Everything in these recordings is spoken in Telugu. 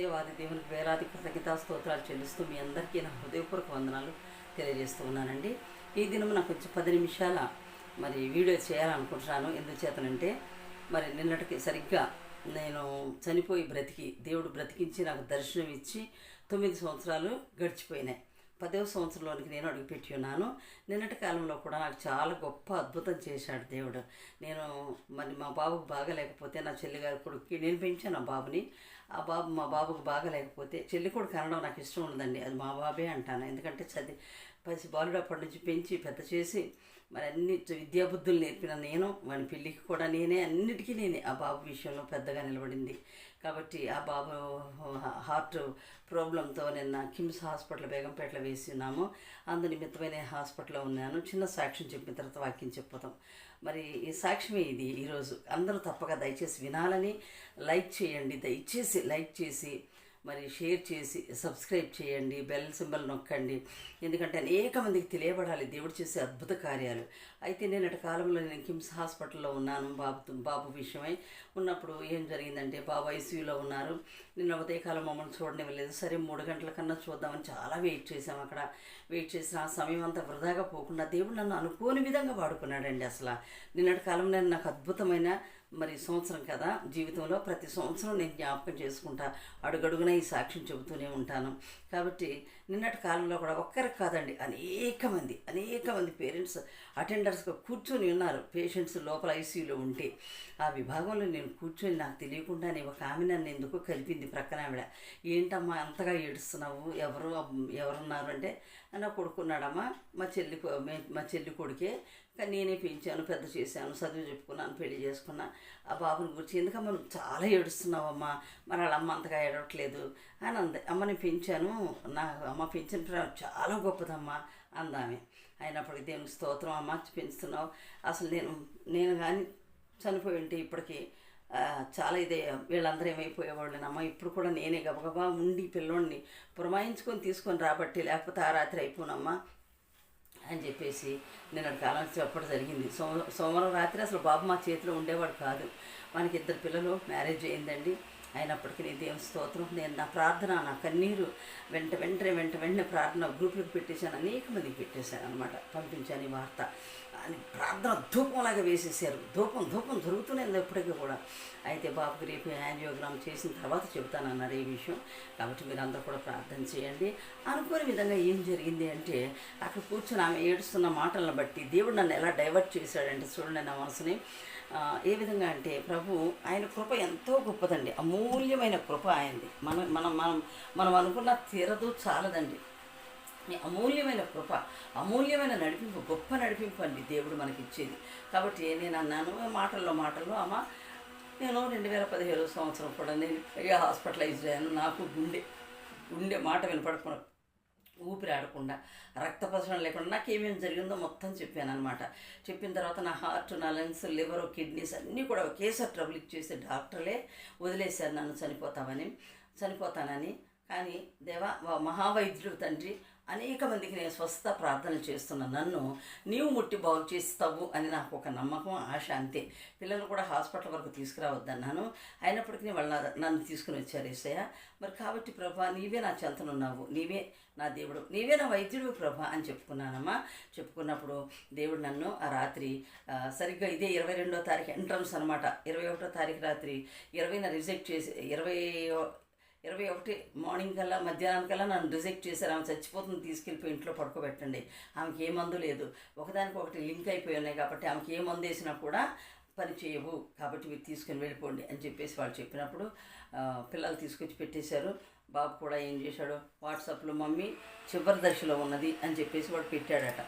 దేవాది దేవునికి వేలాది కృతజ్ఞతా స్తోత్రాలు చెల్లిస్తూ మీ అందరికీ నా హృదయపూర్వక వందనాలు తెలియజేస్తూ ఉన్నానండి. ఈ దినం నాకు వచ్చి పది నిమిషాల మరి వీడియో చేయాలనుకుంటున్నాను. ఎందుచేతనంటే మరి నిన్నటికి సరిగ్గా నేను చనిపోయి బ్రతికి దేవుడు బ్రతికించి నాకు దర్శనం ఇచ్చి తొమ్మిది సంవత్సరాలు గడిచిపోయినాయి. పదవ సంవత్సరంలోనికి నేను అడుగుపెట్టి ఉన్నాను. నిన్నటి కాలంలో కూడా నాకు చాలా గొప్ప అద్భుతం చేశాడు దేవుడు. నేను మరి మా బాబుకు బాగలేకపోతే నా చెల్లిగారి కొడుకుకి నేను పెంచాను ఆ బాబుని. ఆ బాబు మా బాబుకు బాగలేకపోతే చెల్లి కూడా కనడం నాకు ఇష్టం ఉండదండి. అది మా బాబే అంటాను. ఎందుకంటే చది పసి బాలుడు అప్పటి నుంచి పెంచి పెద్ద చేసి మరి అన్ని విద్యాబుద్ధులు నేర్పిన నేను వాని పెళ్ళికి కూడా నేనే అన్నిటికీ నేనే. ఆ బాబు విషయంలో పెద్దగా నిలబడింది. కాబట్టి ఆ బాబు హార్ట్ ప్రాబ్లంతో నిన్న కిమ్స్ హాస్పిటల్ బేగంపేటలో వేసి ఉన్నాము అందు నిమిత్తమైన హాస్పిటల్లో ఉన్నాను. చిన్న సాక్ష్యం చెప్పిన తర్వాత వాక్యం చెప్పుతాం మరి ఈ సాక్ష్యమే ఇది ఈరోజు. అందరూ తప్పక దయచేసి వినాలని లైక్ చేయండి. దయచేసి లైక్ చేసి మరి షేర్ చేసి సబ్స్క్రైబ్ చేయండి బెల్ సింబల్ నొక్కండి. ఎందుకంటే అనేక మందికి తెలియబడాలి దేవుడు చేసే అద్భుత కార్యాలు. అయితే నేనటి కాలంలో నేను కిమ్స్ హాస్పిటల్లో ఉన్నాను బాబు బాబు విషయమై. ఉన్నప్పుడు ఏం జరిగిందంటే బాబు ఐసీయూలో ఉన్నారు. నిన్న ఉదయకాలం మమ్మల్ని చూడనివ్వలేదు సరే మూడు గంటల కన్నా చూద్దామని చాలా వెయిట్ చేసాం అక్కడ. వెయిట్ చేసిన ఆ సమయం అంతా వృధాగా పోకుండా దేవుడు నన్ను అనుకోని విధంగా వాడుకున్నాడండి అసలు. నిన్నటి కాలంలో నాకు అద్భుతమైన మరి సంవత్సరం కదా? జీవితంలో ప్రతి సంవత్సరం నేను జ్ఞాపకం చేసుకుంటా అడుగడుగున ఈ సాక్ష్యం చెబుతూనే ఉంటాను. కాబట్టి నిన్నటి కాలంలో కూడా ఒక్కరికి కాదండి అనేక మంది అనేక మంది పేరెంట్స్ అటెండర్స్గా కూర్చొని ఉన్నారు. పేషెంట్స్ లోపల ఐసీయూలో ఉంటే. ఆ విభాగంలో నేను కూర్చొని నాకు తెలియకుండానే ఒక ఆమె నన్ను ఎందుకు కలిపింది ప్రక్కన ఆవిడ. ఏంటమ్మా అంతగా ఏడుస్తున్నావు? ఎవరు ఎవరున్నారు? అంటే నా కొడుకున్నాడమ్మా మా చెల్లి మే- మా చెల్లి కొడుకే కానీ నేనే పెంచాను పెద్ద చేశాను చదువు చెప్పుకున్నాను పెళ్ళి చేసుకున్నా. ఆ బాబుని గురించి ఎందుకమ్మా నువ్వు చాలా ఏడుస్తున్నావమ్మా? మరి వాళ్ళ అమ్మ అంతగా ఏడవట్లేదు అని అంది. అమ్మని పెంచాను నా అమ్మ పెంచిన ప్రేమ చాలా గొప్పదమ్మా అందామె. అయినప్పటికీ దేవుని స్తోత్రం అమ్మ పెంచుతున్నావు. అసలు నేను నేను కానీ చనిపోయి ఉంటే ఇప్పటికీ చాలా ఇదే వీళ్ళందరూ ఏమైపోయేవాళ్ళనమ్మా ఇప్పుడు కూడా నేనే గబగబా ఉండి పిల్లోడిని పురమాయించుకొని తీసుకొని రాబట్టి లేకపోతే ఆ రాత్రి అయిపోనమ్మా. అని చెప్పేసి నేను కాలం చెప్పడం జరిగింది. సోమ సోమవారం రాత్రి అసలు బాబు మా చేతిలో ఉండేవాడు కాదు. మనకి ఇద్దరు పిల్లలు మ్యారేజ్ అయిందండి. అయినప్పటికీ నేను దేవుని స్తోత్రం నేను నా ప్రార్థన నా కన్నీరు వెంట వెంటనే వెంట వెంటనే ప్రార్థన గ్రూపులకు పెట్టేశాను అనేక మందికి పెట్టేశాను అనమాట పంపించాను ఈ వార్త. అని ప్రార్థన ధూపంలాగా వేసేసారు ధూపం ధూపం జరుగుతూనే ఉంది ఎప్పటికీ కూడా. అయితే బాబుకి రేపు యాంజియోగ్రామ్ చేసిన తర్వాత చెబుతానన్నారు ఈ విషయం. కాబట్టి మీరు అందరూ కూడా ప్రార్థన చేయండి. అనుకోని విధంగా ఏం జరిగింది అంటే అక్కడ కూర్చొని ఆమె ఏడుస్తున్న మాటలను బట్టి దేవుడు నన్ను ఎలా డైవర్ట్ చేశాడంటే చూడండి నా మనసుని. ఏ విధంగా అంటే ప్రభు ఆయన కృప ఎంతో గొప్పదండి. అమూల్యమైన కృప ఆయనది. మనం మనం మనం మనం అనుకున్న తీరదు చాలదండి. ఈ అమూల్యమైన కృప అమూల్యమైన నడిపింపు గొప్ప నడిపింపు అండి దేవుడు మనకి ఇచ్చేది కాబట్టి నేను అన్నాను మాటల్లో మాటల్లో అమ్మ నేను రెండు వేల పదిహేడు సంవత్సరం కూడా నేను హాస్పిటలైజ్ అయ్యాను. నాకు గుండె గుండె మాట వినపడకుండా ఊపిరి ఆడకుండా రక్త ప్రసరణ లేకుండా నాకు ఏమేమి జరిగిందో మొత్తం చెప్పాను అనమాట చెప్పిన తర్వాత నా హార్ట్ నా లంగ్స్ లివర్ కిడ్నీస్ అన్నీ కూడా ఒకేసారి ట్రబుల్ ఇచ్చేసి డాక్టర్లే వదిలేశారు నన్ను చనిపోతామని చనిపోతానని. కానీ దేవా మహావైద్యుడు తండ్రి అనేక మందికి నేను స్వస్థ ప్రార్థన చేస్తున్న నన్ను నీవు ముట్టి బాగు చేస్తావు అని నాకు ఒక నమ్మకం ఆశ అంతే. పిల్లలు కూడా హాస్పిటల్ వరకు తీసుకురావద్దన్నాను. అయినప్పటికీ వాళ్ళు నన్ను తీసుకుని వచ్చారు ఏసయ్య. మరి కాబట్టి ప్రభా నీవే నా చెంతనున్నావు. నీవే నా దేవుడు. నీవే నా వైద్యుడు ప్రభా అని చెప్పుకున్నానమ్మా. చెప్పుకున్నప్పుడు దేవుడు నన్ను ఆ రాత్రి సరిగ్గా ఇదే ఇరవై రెండో తారీఖు ఎంట్రన్స్ అనమాట ఇరవై ఒకటో తారీఖు రాత్రి ఇరవైన రిజెక్ట్ చేసి ఇరవై ఇరవై ఒకటి మార్నింగ్ కల్లా మధ్యాహ్నం కల్లా నన్ను రిజెక్ట్ చేశారు. ఆమె చచ్చిపోతుంది తీసుకెళ్ళిపోయి ఇంట్లో పడుకోబెట్టండి. ఆమెకి ఏ మందు లేదు. ఒకదానికి ఒకటి లింక్ అయిపోయి ఉన్నాయి కాబట్టి ఆమెకి ఏ మందు వేసినా కూడా పని చేయవు. కాబట్టి మీరు తీసుకుని వెళ్ళిపోండి అని చెప్పేసి వాళ్ళు చెప్పినప్పుడు పిల్లలు తీసుకొచ్చి పెట్టేశారు. బాబు కూడా ఏం చేశాడు వాట్సాప్లో మమ్మీ చివరి దశలో ఉన్నది అని చెప్పేసి వాడు పెట్టాడట.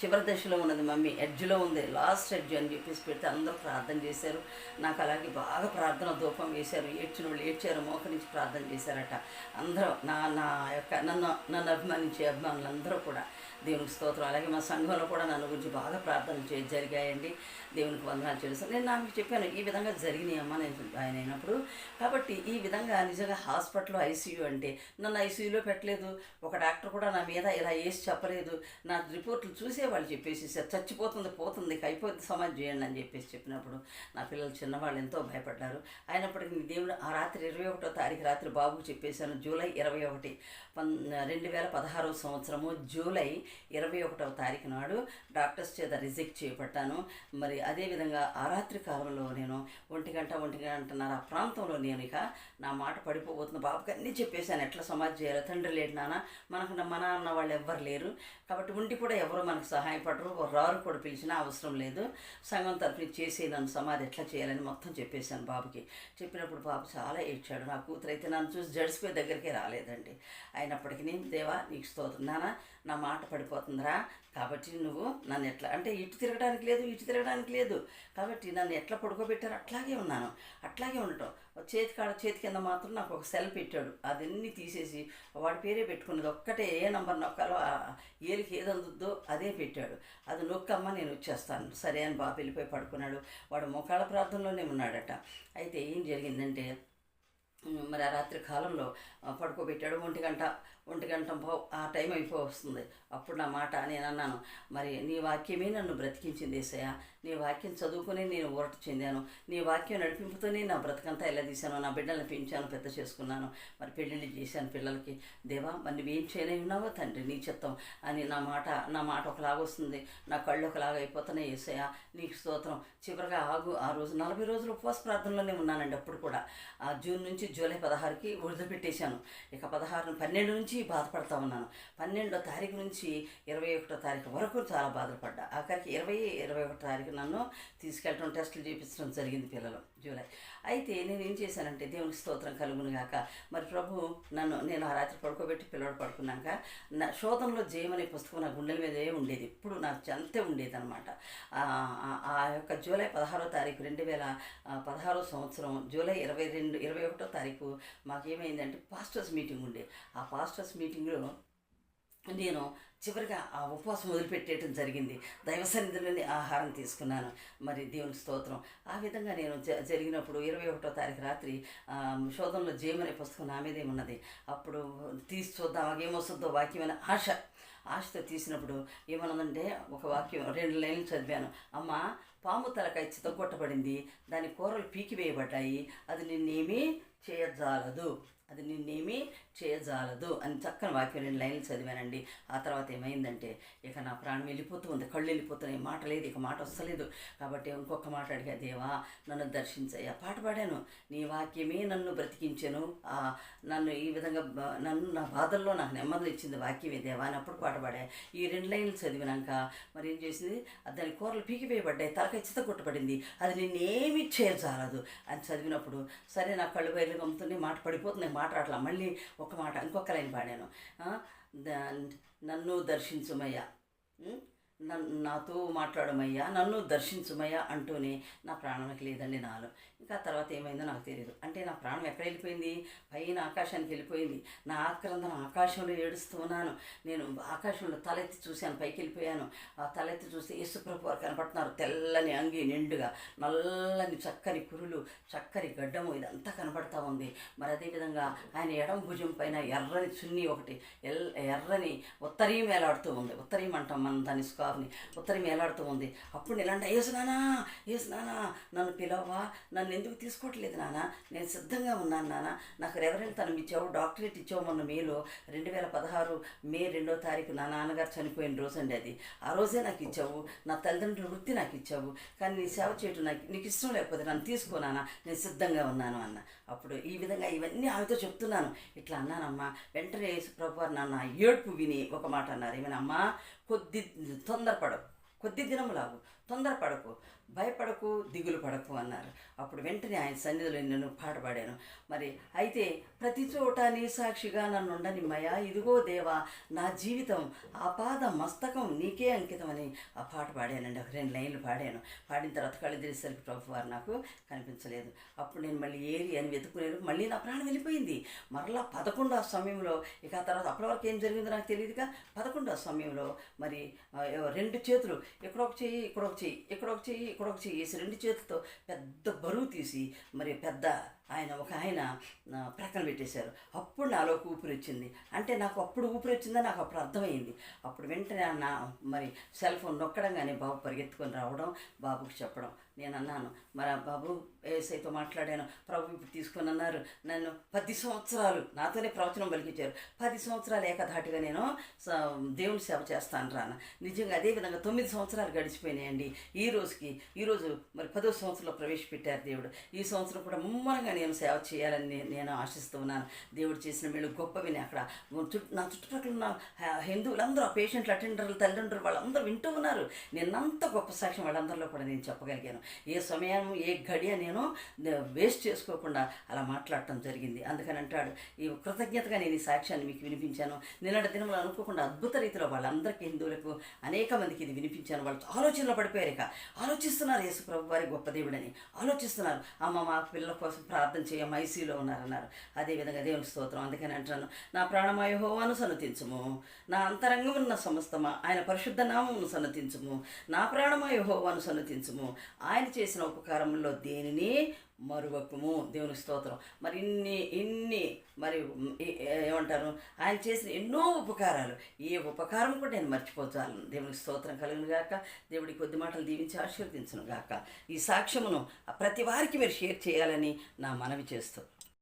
చివరి దశలో ఉన్నది మమ్మీ ఎడ్జ్లో ఉంది లాస్ట్ ఎడ్జ్ అని చెప్పేసి పెడితే అందరూ ప్రార్థన చేశారు. నాకు అలాగే బాగా ప్రార్థన ధూపం వేశారు. ఏడ్చిన వాళ్ళు ఏడ్చారు మోకరించి ప్రార్థన చేశారట. అందరూ నా నా యొక్క నన్ను నన్ను అభిమానించే అభిమానులు అందరూ కూడా దేవునికి స్తోత్రం. అలాగే మా సంఘంలో కూడా నన్ను గురించి బాగా ప్రార్థనలు చే జరిగాయండి. దేవునికి వందనాలు చేస్తాను నేను నాకు చెప్పాను ఈ విధంగా జరిగినాయి అమ్మ నేను ఆయన అయినప్పుడు. కాబట్టి ఈ విధంగా నిజంగా హాస్పిటల్ ఐసీయూ అంటే నన్ను ఐసీయూలో పెట్టలేదు. ఒక డాక్టర్ కూడా నా మీద ఇలా వేసి చెప్పలేదు. నా రిపోర్ట్లు చూసే వాళ్ళు చెప్పేసి చచ్చిపోతుంది పోతుంది అయిపోతుంది సమాజ్ చేయండి అని చెప్పేసి చెప్పినప్పుడు నా పిల్లలు చిన్నవాళ్ళు ఎంతో భయపడ్డారు. అయినప్పటికీ దేవుడు ఆ రాత్రి ఇరవై ఒకటో తారీఖు రాత్రి బాబుకు చెప్పేశాను జూలై ఇరవై ఒకటి. పన్ రెండు వేల పదహారవ సంవత్సరము జూలై ఇరవై ఒకటవ తారీఖు నాడు డాక్టర్స్ చేత రిజెక్ట్ చేయబడ్డాను. మరి అదేవిధంగా ఆ రాత్రి కాలంలో నేను ఒంటి గంట ఒంటి గంటన్నర ఆ ప్రాంతంలో నేను ఇక నా మాట పడిపోబోతున్న బాబుకి అన్నీ చెప్పేశాను ఎట్లా సమాజ్ చేయాలి తండ్రి లేడు నాన్న. మనకు నా- మన అన్న వాళ్ళు ఎవ్వరు లేరు. కాబట్టి ఉండి కూడా ఎవరు మనకు సహాయపడరు. రారు కూడా పిలిచినా అవసరం లేదు. సంఘం తరఫున చేసి నన్ను సమాధి ఎట్లా చేయాలని మొత్తం చెప్పేశాను బాబుకి. చెప్పినప్పుడు బాబు చాలా ఏడ్చాడు. నా కూతురు అయితే నన్ను చూసి జడిసిపోయి దగ్గరికే రాలేదండి. అయినప్పటికీ నేను దేవా నీకు స్తోత్రం. నాన్న నా మాట పడిపోతుందిరా. కాబట్టి నువ్వు నన్ను ఎట్లా అంటే ఇటు తిరగడానికి లేదు ఇటు తిరగడానికి లేదు. కాబట్టి నన్ను ఎట్లా పడుకోబెట్టారు అట్లాగే ఉన్నాను. అట్లాగే ఉండటం. చేతి కాడ చేతి కింద మాత్రం నాకు ఒక సెల్ పెట్టాడు. అదన్నీ తీసేసి వాడి పేరే పెట్టుకున్నది ఒక్కటే ఏ నంబర్ నొక్కాలో ఏలికి ఏది అందుద్దో అదే పెట్టాడు. అది నొక్కమ్మ నేను వచ్చేస్తాను. సరే అని బాబు వెళ్ళిపోయి పడుకున్నాడు. వాడు ముఖాల ప్రార్థనలోనే ఉన్నాడట. అయితే ఏం జరిగిందంటే మరి ఆ రాత్రి కాలంలో పడుకోబెట్టాడు. ఒంటి గంట ఒంటి గంట పో- ఆ టైం అయిపో వస్తుంది అప్పుడు నా మాట నేను అన్నాను మరి నీ వాక్యమే నన్ను బ్రతికించింది ఏసయ్య. నీ వాక్యం చదువుకుని నేను ఊరట చెందాను. నీ వాక్యం నడిపింపుతోనే నా బ్రతకంతా ఎలా తీశాను నా బిడ్డలను పెంచాను పెద్ద చేసుకున్నాను మరి పెళ్ళిళ్ళు చేశాను పిల్లలకి. దేవా మరి నువ్వేం చేయలేని ఉన్నావో తండ్రి నీ చిత్తం అని నా మాట నా మాట ఒకలాగా వస్తుంది. నా కళ్ళు ఒకలాగా అయిపోతున్నాయి ఏసయ్య. నీకు స్తోత్రం. చివరిగా ఆగు ఆ రోజు నలభై రోజులు ఉపవాస ప్రార్థనలోనే ఉన్నానండి అప్పుడు కూడా. ఆ జూన్ నుంచి జూలై పదహారుకి వదిలిపెట్టేశాను ఇక పదహారు పన్నెండు నుంచి బాధపడతా ఉన్నాను. పన్నెండో తారీఖు నుంచి ఇరవై ఒకటో తారీఖు వరకు చాలా బాధపడ్డా. ఆఖరికి ఇరవై ఇరవై ఒకటో తారీఖు నన్ను తీసుకెళ్ళడం టెస్టులు చూపించడం జరిగింది పిల్లలు జూలై. అయితే నేను ఏం చేశానంటే దేవునికి స్తోత్రం కలుగును గాక. మరి ప్రభు నన్ను నేను ఆ రాత్రి పడుకోబెట్టి పిల్లడు పడుకున్నాక నా శోధనలో జయమనే పుస్తకం నా గుండెల మీదే ఉండేది. ఇప్పుడు నాకు అంతే ఉండేది అనమాట ఆ యొక్క జూలై పదహారో తారీఖు రెండు వేల పదహారో సంవత్సరం జూలై ఇరవై రెండు ఇరవై ఒకటో తారీఖు మాకేమైందంటే పాస్టర్స్ మీటింగ్ ఉండే. ఆ పాస్టర్స్ మీటింగ్లో నేను చివరిగా ఆ ఉపవాసం వదిలిపెట్టేయటం జరిగింది. దైవ సన్నిధిలోని ఆహారం తీసుకున్నాను. మరి దేవుని స్తోత్రం. ఆ విధంగా నేను జ- జరిగినప్పుడు ఇరవై ఒకటో తారీఖు రాత్రి శోధంలో శోధనలో పుస్తకం నా మీదే ఉన్నది. అప్పుడు తీసి చూద్దాం ఏమొస్తుందో వాక్యం అనే ఆశ ఆశతో తీసినప్పుడు ఏమన్నదంటే ఒక వాక్యం రెండు లైన్లు చదివాను. అమ్మ పాము తలకాయ చితగొట్టబడింది దాని కూరలు పీకివేయబడ్డాయి అది నిన్నేమీ చేయజాలదు. అది నిన్నేమీ చేయజాలదు అని చక్కని వాక్యం రెండు లైన్లు చదివానండి. ఆ తర్వాత ఏమైందంటే ఇక నా ప్రాణం వెళ్ళిపోతూ ఉంది కళ్ళు వెళ్ళిపోతున్నాయి మాట లేదు ఇక మాట వస్తలేదు. కాబట్టి ఇంకొక మాట అడిగా దేవా నన్ను దర్శించయ్యా పాట పాడాను. నీ వాక్యమే నన్ను బ్రతికించాను. నన్ను ఈ విధంగా నన్ను నా బాధల్లో నాకు నెమ్మది ఇచ్చింది వాక్యమే దేవా అని అప్పుడు పాట పాడా. ఈ రెండు లైన్లు చదివినాక మరి ఏం చేసింది? దాని కూరలు పీకిపోయబడ్డాయి తలకాయ చిత్త కొట్టబడింది. అది నిన్నేమి చేయజాలదు అని చదివినప్పుడు సరే నా కళ్ళు బయలు గమ్ముతున్నాయి మాట పడిపోతున్నాయి మాట్లాడలా. మళ్ళీ ఒక మాట ఇంకొక లైన్ పాడాను. నన్ను దర్శించుమయ్యా. నన్ను నాతో మాట్లాడమయ్యా. నన్ను దర్శించుమయ్యా అంటూనే నా ప్రాణానికి లేదండి నాలో. ఇంకా తర్వాత ఏమైందో నాకు తెలియదు అంటే నా ప్రాణం ఎక్కడ వెళ్ళిపోయింది? పైన ఆకాశానికి వెళ్ళిపోయింది. నా ఆక్రందన ఆకాశంలో ఏడుస్తూ ఉన్నాను. నేను ఆకాశంలో తలెత్తి చూశాను పైకి వెళ్ళిపోయాను. ఆ తలెత్తి చూస్తే యేసుప్రభు వారు కనపడుతున్నారు. తెల్లని అంగి నిండుగా నల్లని చక్కని కురులు చక్కని గడ్డము ఇదంతా కనపడతా ఉంది. మరి అదేవిధంగా ఆయన ఎడం భుజం పైన ఎర్రని చున్నీ ఒకటి ఎల్ ఎర్రని ఉత్తరీయం వేలాడుతూ ఉంది. ఉత్తరీయం అంటాం మనం దాని స్కార్ని ఉత్తరీయం వేలాడుతూ ఉంది. అప్పుడు నేను అంటే ఏసు నానా ఏసు నానా నన్ను పిలవా నన్ను ఎందుకు తీసుకోవట్లేదు నాన్న నేను సిద్ధంగా ఉన్నాను నాన్న నాకు రెవరెంట్ తనం ఇచ్చావు డాక్టరేట్ ఇచ్చావు మొన్న మేలో. రెండు వేల పదహారు మే రెండో తారీఖు నా నాన్నగారు చనిపోయిన రోజు అండి అది. ఆ రోజే నాకు ఇచ్చావు నా తల్లిదండ్రుల వృత్తి నాకు ఇచ్చావు. కానీ నీ సేవ చేయటం నాకు నీకు ఇష్టం లేకపోతే నన్ను తీసుకోనానా నేను సిద్ధంగా ఉన్నాను అన్న. అప్పుడు ఈ విధంగా ఇవన్నీ ఆమెతో చెప్తున్నాను. ఇట్లా అన్నానమ్మా వెంటనే ప్రభు నాన్న నన్ను ఏడుపు విని ఒక మాట అన్నారు. ఏమైనా అమ్మా కొద్ది తొందరపడవు కొద్ది దినములాగు తొందరపడకు భయపడకు దిగులు పడకు అన్నారు. అప్పుడు వెంటనే ఆయన సన్నిధిలో నేను పాట పాడాను. మరి అయితే ప్రతి చోట నీ సాక్షిగా నన్ను ఉండనిమ్మయ్యా ఇదిగో దేవా నా జీవితం ఆపాద మస్తకం నీకే అంకితమని ఆ పాట పాడానండి. ఒక రెండు లైన్లు పాడాను. పాడిన తర్వాత కళ్ళు తెరిసరికి ప్రభు వారు నాకు కనిపించలేదు. అప్పుడు నేను మళ్ళీ ఏరి అని వెతుకునేది మళ్ళీ నా ప్రాణం వెళ్ళిపోయింది. మరలా పదకొండో సమయంలో ఇక ఆ తర్వాత అప్పటి వరకు ఏం జరిగిందో నాకు తెలియదుగా. పదకొండో సమయంలో మరి రెండు చేతులు ఇక్కడ ఒక చెయ్యి ఇక్కడ ఒక చెయ్యి ఇక్కడ ఒక చెయ్యి ఇక్కడ ఒక చెయ్యి వేసి రెండు చేతులతో పెద్ద బరువు తీసి మరి పెద్ద ఆయన ఒక ఆయన ప్రక్కన పెట్టేశారు. అప్పుడు నాలోకి ఊపిరి వచ్చింది. అంటే నాకు అప్పుడు ఊపిరి వచ్చిందని నాకు అప్పుడు అర్థమైంది. అప్పుడు వెంటనే నా మరి సెల్ ఫోన్ నొక్కడంగానే బాబు పరిగెత్తుకొని రావడం బాబుకి చెప్పడం. నేను అన్నాను మరి ఆ బాబు ఏసైతో మాట్లాడాను. ప్రభు ఇప్పుడు తీసుకొని అన్నారు. నన్ను పది సంవత్సరాలు నాతోనే ప్రవచనం పలికించారు పది సంవత్సరాలు ఏకధాటిగా నేను స- దేవుని సేవ చేస్తాను రాన. నిజంగా అదే విధంగా తొమ్మిది సంవత్సరాలు గడిచిపోయినాయండి. ఈ రోజుకి ఈరోజు మరి పదో సంవత్సరంలో ప్రవేశపెట్టారు దేవుడు. ఈ సంవత్సరం కూడా ముమ్మరంగా నేను సేవ చేయాలని నేను ఆశిస్తూ ఉన్నాను. దేవుడు చేసిన వీళ్ళు గొప్పవిని అక్కడ. చుట్టూ- నా చుట్టుపక్కల ఉన్న హిందువులందరూ ఆ పేషెంట్లు అటెండర్లు తల్లిదండ్రులు వాళ్ళందరూ వింటూ ఉన్నారు. నిన్నంత గొప్ప సాక్ష్యం వాళ్ళందరిలో కూడా నేను చెప్పగలిగాను. ఏ సమయం ఏ గడియ నేను వేస్ట్ చేసుకోకుండా అలా మాట్లాడటం జరిగింది. అందుకని అంటాడు ఈ కృతజ్ఞతగా నేను ఈ సాక్ష్యాన్ని మీకు వినిపించాను. నిన్నటి దినంలో అనుకోకుండా అద్భుత రీతిలో వాళ్ళందరికీ హిందువులకు అనేక మందికి ఇది వినిపించాను. వాళ్ళు ఆలోచనలో పడిపోయారు ఇక. ఆలోచిస్తున్నారు యేసు ప్రభు వారి గొప్ప దేవుడని. ఆలోచిస్తున్నారు. అమ్మ మా పిల్లల కోసం ప్రార్థన చేయం ఐసీలో ఉన్నారన్నారు. అదేవిధంగా దేవుని స్తోత్రం. అందుకని అంటున్నాను నా ప్రాణమాయోహోవాను సన్నతించుము. నా అంతరంగమున్న సమస్తమా ఆయన పరిశుద్ధ నామమును సన్నతించుము. నా ప్రాణమాయోహోవాను సన్నతించుము. ఆయన చేసిన ఉపకారంలో దేనిని మరువకము. దేవుని స్తోత్రం. మరి ఇన్ని ఇన్ని మరి ఏ- ఏమంటారు? ఆయన చేసిన ఎన్నో ఉపకారాలు. ఏ ఉపకారం కూడా నేను మర్చిపోతాను. దేవునికి స్తోత్రం కలుగును గాక. దేవుడి కొద్ది మాటలు దీవించి ఆశీర్వదించను గాక. ఈ సాక్ష్యమును ప్రతి వారికి మీరు షేర్ చేయాలని నా మనవి చేస్తూ